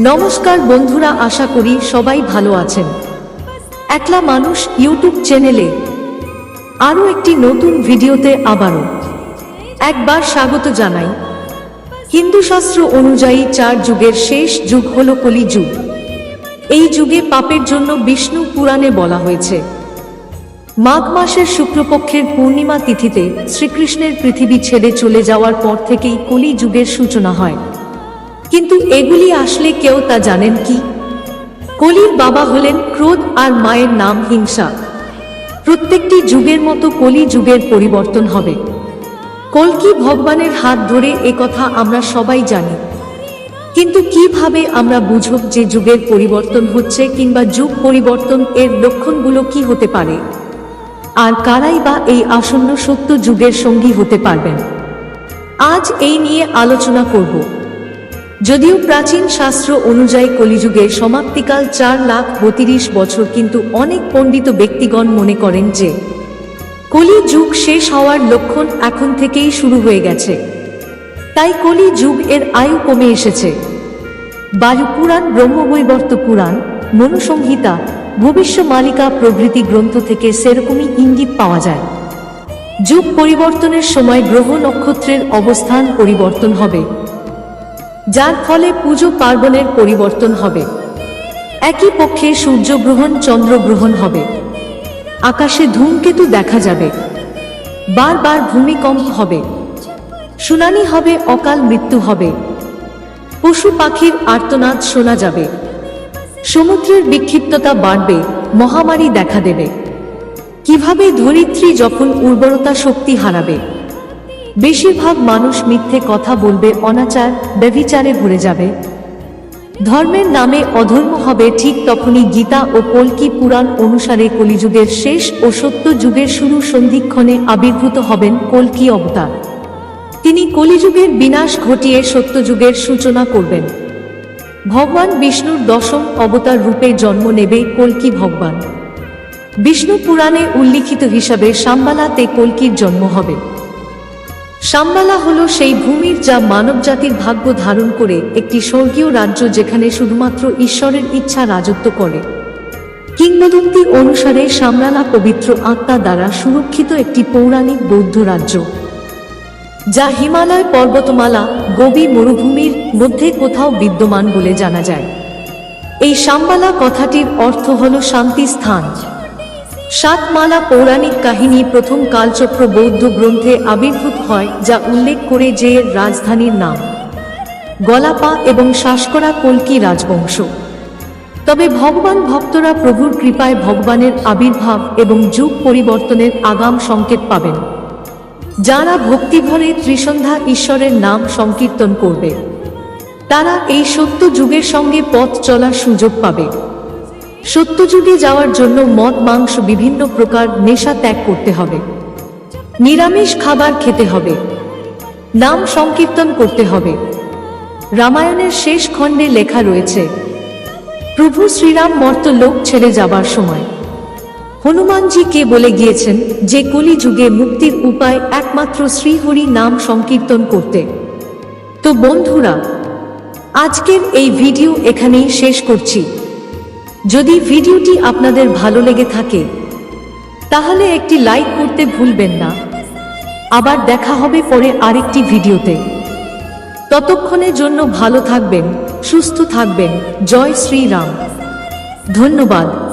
নমস্কার বন্ধুরা, আশা করি সবাই ভালো আছেন। একলা মানুষ ইউটিউব চ্যানেলে আরও একটি নতুন ভিডিওতে আবারও একবার স্বাগত জানাই। হিন্দু শাস্ত্র অনুযায়ী চার যুগের শেষ যুগ হল কলি যুগ। এই যুগে পাপের জন্য বিষ্ণু পুরাণে বলা হয়েছে। মাঘ মাসের শুক্লপক্ষের পূর্ণিমা তিথিতে শ্রীকৃষ্ণের পৃথিবী ছেড়ে চলে যাওয়ার পর থেকেই কলি যুগের সূচনা হয়। কিন্তু এগুলি আসলে কেউ তা জানেন কি? কলির বাবা হলেন ক্রোধ আর মায়ের নাম হিংসা। প্রত্যেকটি যুগের মতো কলি যুগের পরিবর্তন হবে। কলকি ভগবানের হাত ধরে এ কথা আমরা সবাই জানি। কিন্তু কীভাবে আমরা বুঝব যে যুগের পরিবর্তন হচ্ছে কিংবা যুগ পরিবর্তন এর লক্ষণগুলো কি হতে পারে? আর কারাই বা এই আসন্ন সত্য যুগের সঙ্গী হতে পারবেন? আজ এই নিয়ে আলোচনা করব। যদিও প্রাচীন শাস্ত্র অনুযায়ী কলিযুগের সমাপ্তিকাল চার লাখ বত্রিশ বছর, কিন্তু অনেক পণ্ডিত ব্যক্তিগণ মনে করেন যে কলি যুগ শেষ হওয়ার লক্ষণ এখন থেকেই শুরু হয়ে গেছে। তাই কলি যুগ এর আয়ু কমে এসেছে। বায়ু পুরাণ, ব্রহ্মবৈবর্ত পুরাণ, মনুসংহিতা, ভবিষ্য মালিকা প্রভৃতি গ্রন্থ থেকে সেরকমই ইঙ্গিত পাওয়া যায়। যুগ পরিবর্তনের সময় গ্রহ নক্ষত্রের অবস্থান পরিবর্তন হবে। যার ফলে পুজো পার্বণের পরিবর্তন হবে। একই পক্ষে সূর্যগ্রহণ চন্দ্রগ্রহণ হবে। আকাশে ধূমকেতু দেখা যাবে। বারবার ভূমিকম্প হবে। শুনানি হবে, অকাল মৃত্যু হবে। পশু পাখির আর্তনাদ শোনা যাবে। সমুদ্রের বিক্ষিপ্ততা বাড়বে, মহামারী দেখা দেবে। কীভাবে ধরিত্রী যখন উর্বরতা শক্তি হারাবে? বেশিরভাগ মানুষ মিথ্যে কথা বলবে, অনাচার, ব্যভিচারে ভরে যাবে। ধর্মের নামে অধর্ম হবে ঠিক তখনই গীতা ও কল্কি পুরাণ অনুসারে কলিযুগের শেষ ও সত্য যুগের শুরু সন্ধিক্ষণে আবির্ভূত হবেন কল্কি অবতার। তিনি কলিযুগের বিনাশ ঘটিয়ে সত্যযুগের সূচনা করবেন। ভগবান বিষ্ণুর দশম অবতার রূপে জন্ম নেবে কল্কি ভগবান। বিষ্ণু পুরাণে উল্লিখিত হিসাবে সাম্বালাতে কল্কির জন্ম হবে। সাম্বালা হল সেই ভূমির যা মানবজাতির ভাগ্য ধারণ করে একটি স্বর্গীয় রাজ্য যেখানে শুধুমাত্র ঈশ্বরের ইচ্ছা রাজত্ব করে। কিংবদন্তি অনুসারে সামরালা পবিত্র আত্মা দ্বারা সুরক্ষিত একটি পৌরাণিক বৌদ্ধ রাজ্য, যা হিমালয় পর্বতমালা গবি মরুভূমির মধ্যে কোথাও বিদ্যমান বলে জানা যায়। এই সাম্বালা কথাটির অর্থ হল শান্তি স্থান সাতমালা পৌরাণিক কাহিনী প্রথম কালচক্র বৌদ্ধ গ্রন্থে আবির্ভূত হয়, যা উল্লেখ করে যে রাজধানীর নাম গলাপা এবং শাসকরা কল্কি রাজবংশ। তবে ভগবান ভক্তরা প্রভুর কৃপায় ভগবানের আবির্ভাব এবং যুগ পরিবর্তনের আগাম সংকেত পাবেন, যারা ভক্তিভরে ত্রিসন্ধ্যা ঈশ্বরের নাম সংকীর্তন করবে। তারা এই সত্য যুগের সঙ্গে পথ চলার সুযোগ পাবে। সত্যযুগে যাওয়ার জন্য মদ, মাংস বিভিন্ন প্রকার নেশা ত্যাগ করতে হবে। নিরামিষ খাবার খেতে হবে। নাম সংকীর্তন করতে হবে। রামায়ণের শেষ খণ্ডে লেখা রয়েছে, প্রভু শ্রীরাম মর্ত লোক ছেড়ে যাবার সময়। হনুমানজি কে বলে গিয়েছেন যে কলি যুগে মুক্তির উপায় একমাত্র শ্রীহরি নাম সংকীর্তন করতে। তো বন্ধুরা, আজকের এই ভিডিও এখানেই শেষ করছি। যদি ভিডিওটি আপনাদের ভালো লেগে থাকে, তাহলে একটি লাইক করতে ভুলবেন না। আবার দেখা হবে পরে আরেকটি ভিডিওতে। ততক্ষণের জন্য ভালো থাকবেন, সুস্থ থাকবেন। জয় শ্রীরাম। ধন্যবাদ।